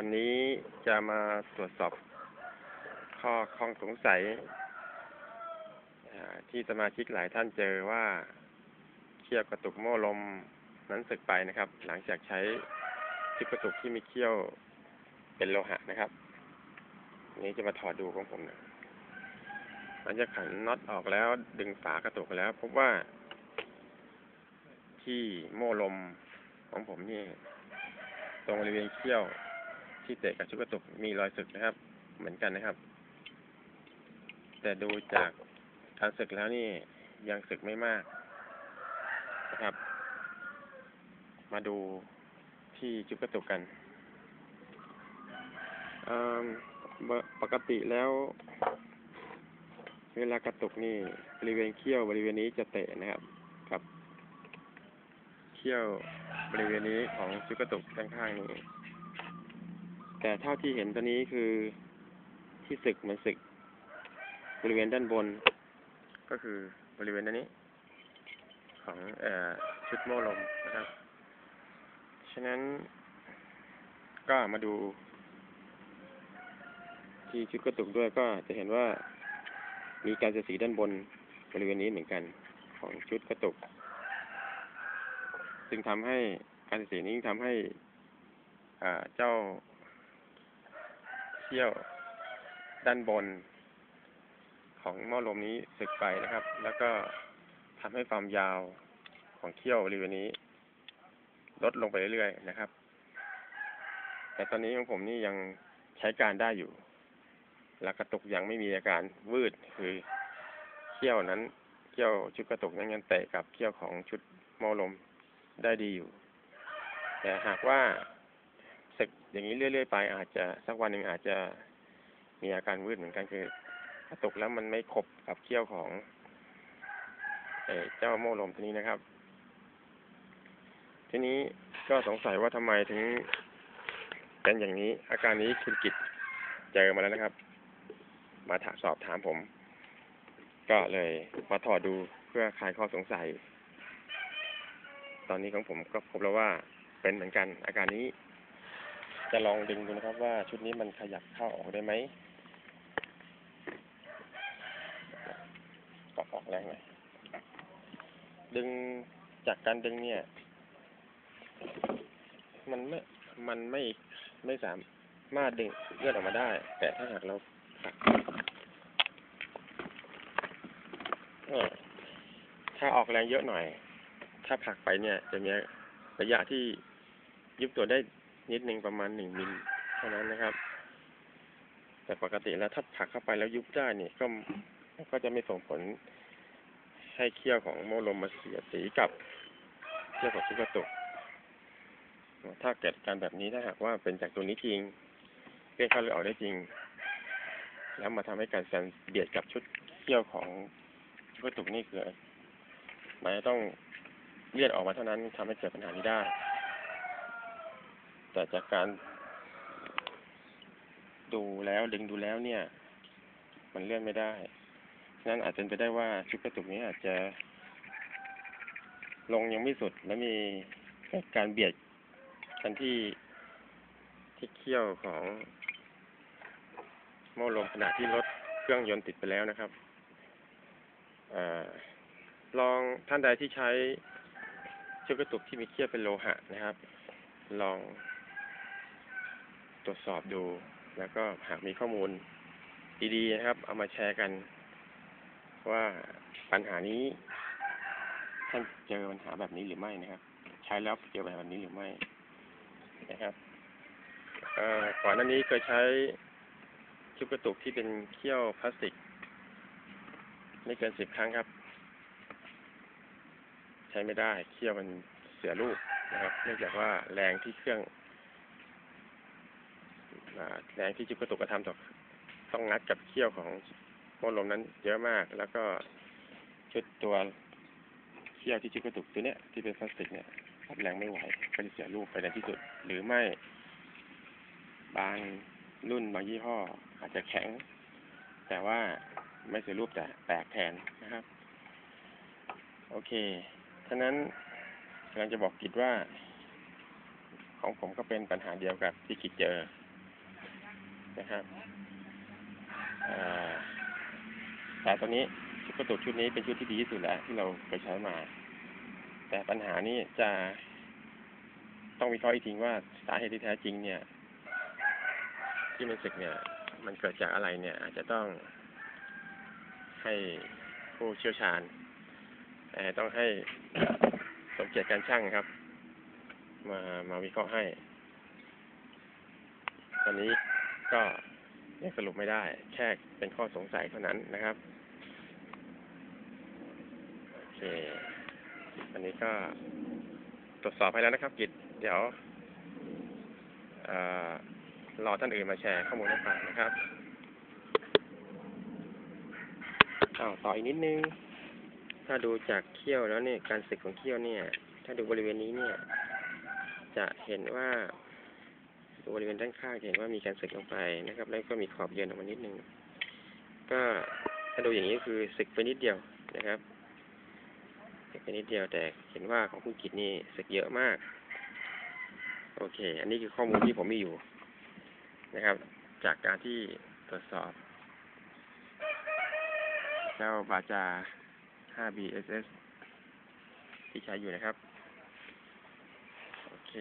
วันนี้จะมาตรวจสอบข้อข้องสงสัยที่สมาชิกหลายท่านเจอว่าเขี้ยวกระตุกโม่ลมนั้นสึกไปนะครับ หลังจากใช้ชิปกระตุกที่มีเขี้ยวเป็นโลหะนะครับนนี้จะมาถอดดูของผมนะหลังจากขันน็อตออกแล้วดึงฝากระตุกแล้ว พบว่าที่โม่ลมของผมนี่ตรงบริเวณเขี้ยว ที่เตะกับชุดกระตุกมีรอยสึกนะครับ เหมือนกันนะครับ แต่ดูจากการสึกแล้วนี่ยังสึกไม่มากนะครับ มาดูที่ชุดกระตุกกันเอิ่มปกปกติแล้ว เวลากระตุกนี่บริเวณเขี้ยวบริเวณนี้จะเตะนะครับกับ เขี้ยวบริเวณนี้ของชุดกระตุกด้านข้างนี้ แต่เท่าที่เห็นตัวนี้คือที่สึกมันสึก บริเวณด้านบน ก็คือบริเวณด้านนี้ ของอชุดโม่ลมนะครับ ฉะนั้นก็มาดู ที่ชุดกระตุกด้วยก็จะเห็นว่ามีการเสียดสีด้านบนบริเวณนี้เหมือนกันของชุดกระตุกซึ่งทำให้การเสียสีนี้ทำให้เจ้า เขี้ยวด้านบน ของหม้อลมนี้สึกไปนะครับ แล้วก็ทำให้ความยาวของเขี้ยวบริเวณนี้ ลดลงไปเรื่อยๆนะครับ แต่ตอนนี้ของผมนี่ยังใช้การได้อยู่ และกระตุกยังไม่มีอาการวืดคือเขี้ยวนั้นเขี้ยวชุดกระตุกนั้นยังเตะกับเขี้ยวของชุดหม้อลมได้ดีอยู่ แต่หากว่า อย่างนี้เรื่อย ๆ ไปอาจจะสักวันหนึ่งอาจจะมีอาการวืดเหมือนกันคือกระตุกแล้วมันไม่ครบกับเขี้ยวของเอเจ้าโมลมตัวนี้นะครับ ทีนี้ก็สงสัยว่าทำไมถึงเป็นอย่างนี้ อาการนี้คุณกิจเจอมาแล้วนะครับ มาถามสอบถามผม ก็เลยมาถอดดูเพื่อคลายข้อสงสัย ตอนนี้ของผมก็พบแล้วว่าเป็นเหมือนกันอาการนี้ จะลองดึงดูนะครับว่าชุดนี้มันขยับเข้าออกได้ไหมก็ออกแรงหน่อยดึงจากการดึงเนี่ย มันไม่ มันไม่ไม่สามารถดึงเลือดออกมาได้ แต่ถ้าหากเราถักถ้าออกแรงเยอะหน่อย ถ้าผักไปเนี่ย จะมีระยะที่ยุบตัวได้ นิดหนึ่งประมาณหนึ่งมิลเท่านั้นนะครับ แต่ปกติแล้วถ้าผลักเข้าไปแล้วยุบได้เนี่ยก็ก็จะไม่ส่งผลให้เขี้ยวของโมลมมาเสียสีกับเขี้ยวของชุกกระตุก ถ้าเกิดการแบบนี้ถ้าหากว่าเป็นจากตัวนี้จริงเรียกเข้าหรือออกได้จริง แล้วมาทำให้การแซนเบียดกับชุดเขี้ยวของชุกระตุกนี่เกิดมันจะต้องเลือดออกมาเท่านั้นทำให้เกิดปัญหานี้ได้ แต่จากการดูแล้วดึงดูแล้วเนี่ย มันเลื่อนไม่ได้ฉะนั้นอาจเป็นไปได้ว่าชุดกระตุกนี้อาจจะ ลงยังไม่สุดและมีเกิดการเบียดกันที่ที่เขี้ยวของโม่ลมขณะที่รถเครื่องยนต์ติดไปแล้วนะครับอลองท่านใดที่ใช้ชุดกระตุกที่มีเขี้ยวเป็นโลหะนะครับ ลอง ตรวจสอบดู แล้วก็หากมีข้อมูลดีๆนะครับ เอามาแชร์กัน ว่าปัญหานี้ท่านเจอปัญหาแบบนี้หรือไม่นะครับ ใช้แล้วเจอแบบนี้หรือไม่นะครับก่อนหน้านี้เคยใช้ชุดกระตุกที่เป็นเขี้ยวพลาสติก ไม่เกินสิบครั้งครับ ใช้ไม่ได้เขี้ยวมันเสียรูปนะครับ เนื่องจากว่าแรงที่เครื่อง แรงที่ชุดกระตุกกระทำต่อต้องงัดกับเขี้ยวของโม่ลมนั้น เยอะมาก แล้วก็ชุดตัวเขี้ยวที่ชุดกระตุกตัวเนี้ยที่เป็นพลาสติกเนี่ยรับแรงไม่ไหวก็จะเสียรูปไปในที่สุด หรือไม่บางรุ่นบางยี่ห้อ อาจจะแข็ง แต่ว่าไม่เสียรูปแต่แตกแทนนะครับ โอเคฉะนั้นกำลังจะบอกกิจว่า ของผมก็เป็นปัญหาเดียวกับที่กิจเจอ นะครับแต่ตอนนี้ชุดกระตุกชุดนี้เป็นชุดที่ดีที่สุดแล้วที่เราเคยใช้มา แต่ปัญหานี้จะต้องวิเคราะห์อีกทีว่าสาเหตุที่แท้จริงเนี่ย ที่มันสึกเนี่ย มันเกิดจากอะไรเนี่ย อาจจะต้องให้ผู้เชี่ยวชาญต่ต้องให้สมเกียรติการช่างครับ มามาวิเคราะห์ให้ ตอนนี้ ก็ยังสรุปไม่ได้ แค่เป็นข้อสงสัยเท่านั้นนะครับ โอเค อันนี้ก็ตรวจสอบให้แล้วนะครับ กิจ เดี๋ยวอรอท่านอื่นมาแชร์ข้อมูลให้ฟังนะครับอาต่ออีกนิดนึง ถ้าดูจากเขี้ยวแล้วเนี่ย การสึกของเขี้ยวเนี่ย ถ้าดูบริเวณนี้เนี่ย จะเห็นว่า บริเวณด้านข้างจะเห็นว่ามีการสึกลงไปนะครับ แล้วก็มีขอบเย็นออกมานิดนึง ก็ถ้าดูอย่างนี้คือสึกไปนิดเดียวนะครับสึกไปนิดเดียวแต่เห็นว่าของคุณกิจนี่สึกเยอะมาก โอเค อันนี้คือข้อมูลที่ผมมีอยู่นะครับ จากการที่ตรวจสอบ เจ้าบาจา 5BSS ที่ใช้อยู่นะครับ โอเค